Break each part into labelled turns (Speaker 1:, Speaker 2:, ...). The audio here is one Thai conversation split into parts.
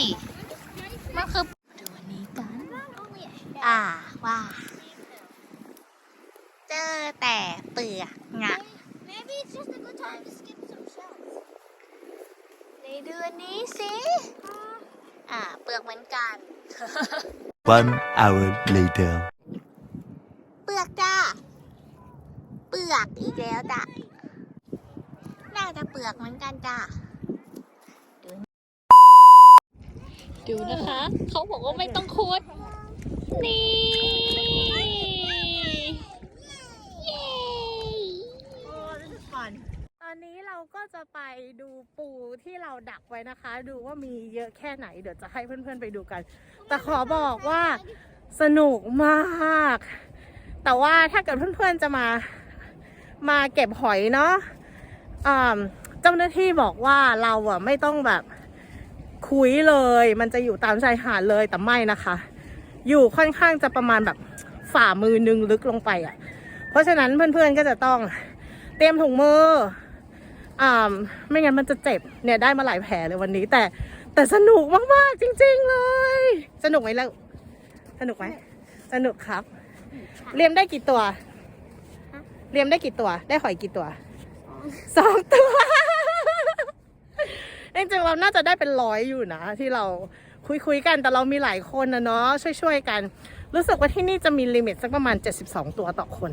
Speaker 1: ดิมันคือดูวันนี้กัน อ่าว่า เจอแต่เปลือกงะ
Speaker 2: Maybe it's just a good time to skip some shells.
Speaker 1: ในเดือนนี้สิ อ่า เปลือกเหมือนกัน
Speaker 3: One hour later.
Speaker 1: เปลือกจ้า เปลือกอีกแล้วจ้ะ น่าจะเปลือกเหมือนกันจ้า ดูนะคะ เขาบอกว่าไม่ต้องคุด นี่ เย้
Speaker 4: ตอนนี้เราก็จะไปดูปูที่เราดักไว้นะคะ ดูว่ามีเยอะแค่ไหน เดี๋ยวจะให้เพื่อนๆไปดูกัน แต่ขอบอกว่าสนุกมาก แต่ว่าถ้าเกิดเพื่อนๆจะมามาเก็บหอยเนาะอ่าเจ้าหน้าที่บอกว่าเราอะไม่ต้องแบบ คุยเลย มันจะอยู่ตามชายหาดเลยแต่ไม่นะคะ อยู่ค่อนข้างจะประมาณแบบฝ่ามือนึงลึกลงไปอะเพราะฉะนั้นเพื่อนๆก็จะต้องเตรียมถุงมืออ่าไม่งั้นมันจะเจ็บเนี่ยได้มาหลายแผลเลยวันนี้ แต่แต่สนุกมากๆจริง ๆเลย สนุกไหมล่ะสนุกไหมสนุกครับเรียมได้กี่ตัวเรียมได้กี่ตัว ได้หอยกี่ตัว สองตัวจ ริงๆเราน่าจะได้เป็นร้อยอยู่นะ ที่เราคุยคุยๆกันแต่เรามีหลายคนนะเนาะช่วยๆกัน รู้สึกว่าที่นี่จะมีลิมิตสักประมาณ 72 ตัวต่อคน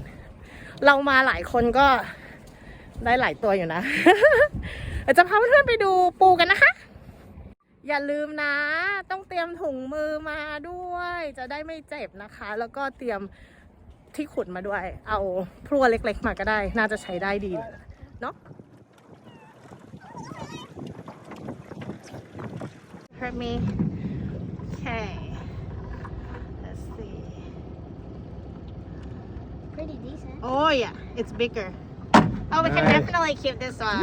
Speaker 4: เรามาหลายคนก็ได้หลายตัวอยู่นะจะพาเพื่อนๆไปดูปูกันนะคะ อย่าลืมนะ ต้องเตรียมถุงมือมาด้วย จะได้ไม่เจ็บนะคะ แล้วก็เตรียมที่ขุดมาด้วย เอาพลั่วเล็กๆมาก็ได้ น่าจะใช้ได้ดีเนาะ Hurt me Okay Let's see
Speaker 2: Pretty decent.
Speaker 4: Oh yeah it's bigger Oh we can
Speaker 3: Nice.
Speaker 4: definitely keep this one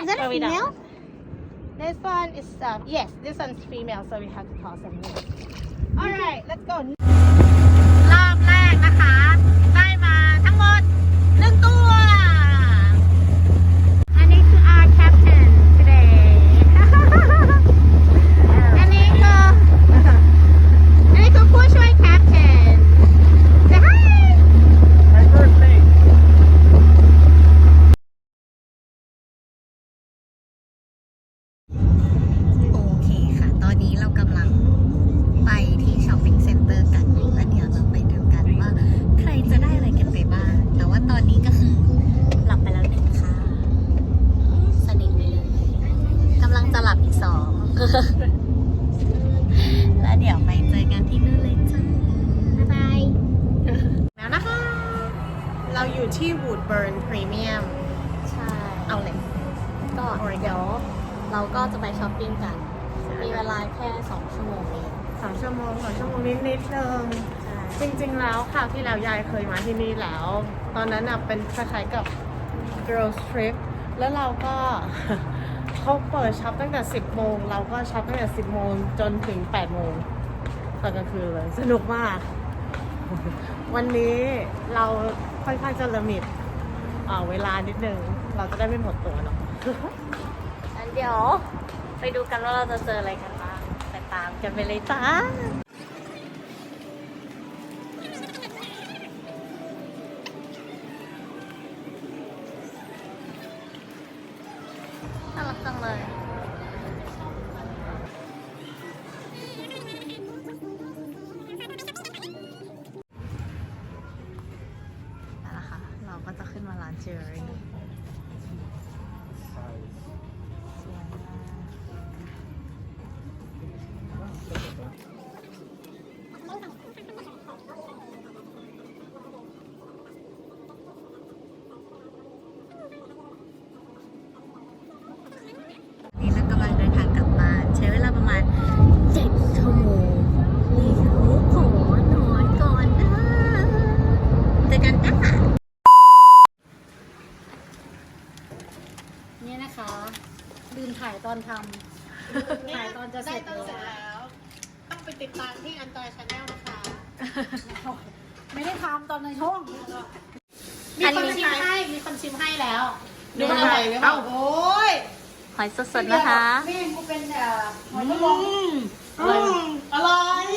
Speaker 2: Is that
Speaker 4: Oh,
Speaker 2: a
Speaker 4: we don't.
Speaker 2: female?
Speaker 4: This one is uh, yes, this one's female, so we have to toss them. All right, let's go. รอบแรกนะคะ
Speaker 1: เราอยู่ที่
Speaker 4: Woodburn Premium
Speaker 1: ใช่
Speaker 4: เอาเลย
Speaker 1: ก็เดี๋ยวเราก็จะไปช้อปปิ้งกันมีเวลาแค่ 2 ชั่วโมงเอง
Speaker 4: สองชั่วโมงสองชั่วโมงนิดนิดๆนึง
Speaker 1: ใช่
Speaker 4: จริงๆแล้วคราวที่แล้วยายเคยมาที่นี่แล้ว ตอนนั้นน่ะเป็นคล้ายๆกับ girls trip แล้วเราก็ เขาเปิดช็อปตั้งแต่ 10โมงเราก็ช็อปตั้งแต่ 10โมงจนถึง8โมงตอนกลางคืนเลย สนุกมาก วันนี้เราค่อนข้างจะลิมิตอ่าเวลานิดนึง เราจะได้ไม่หมดตัวเนาะ
Speaker 1: งั้นเดี๋ยวไปดูกันว่าเราจะเจออะไรกันบ้างไปตามกันไปเลยจ้าน่ารักจังเลย จ
Speaker 5: นี่ยนะคะลืมถ่ายตอนทำถ่ายตอนจะเสร็จ
Speaker 4: ได้ตอนเสร็จ
Speaker 5: แล้ว
Speaker 4: แล้วต้องไปติดตามที่อันตรายชาแนลนะคะ
Speaker 5: ไม่ได้ทำตอนในช่อง
Speaker 4: มีคนชิมให้มีคนชิมให้แล้วดูว่าอร่อยไหมเปล่าโอ้ย
Speaker 1: หอยสดๆนะคะ
Speaker 5: แม่กูเป็นเอ่ออะไรมัน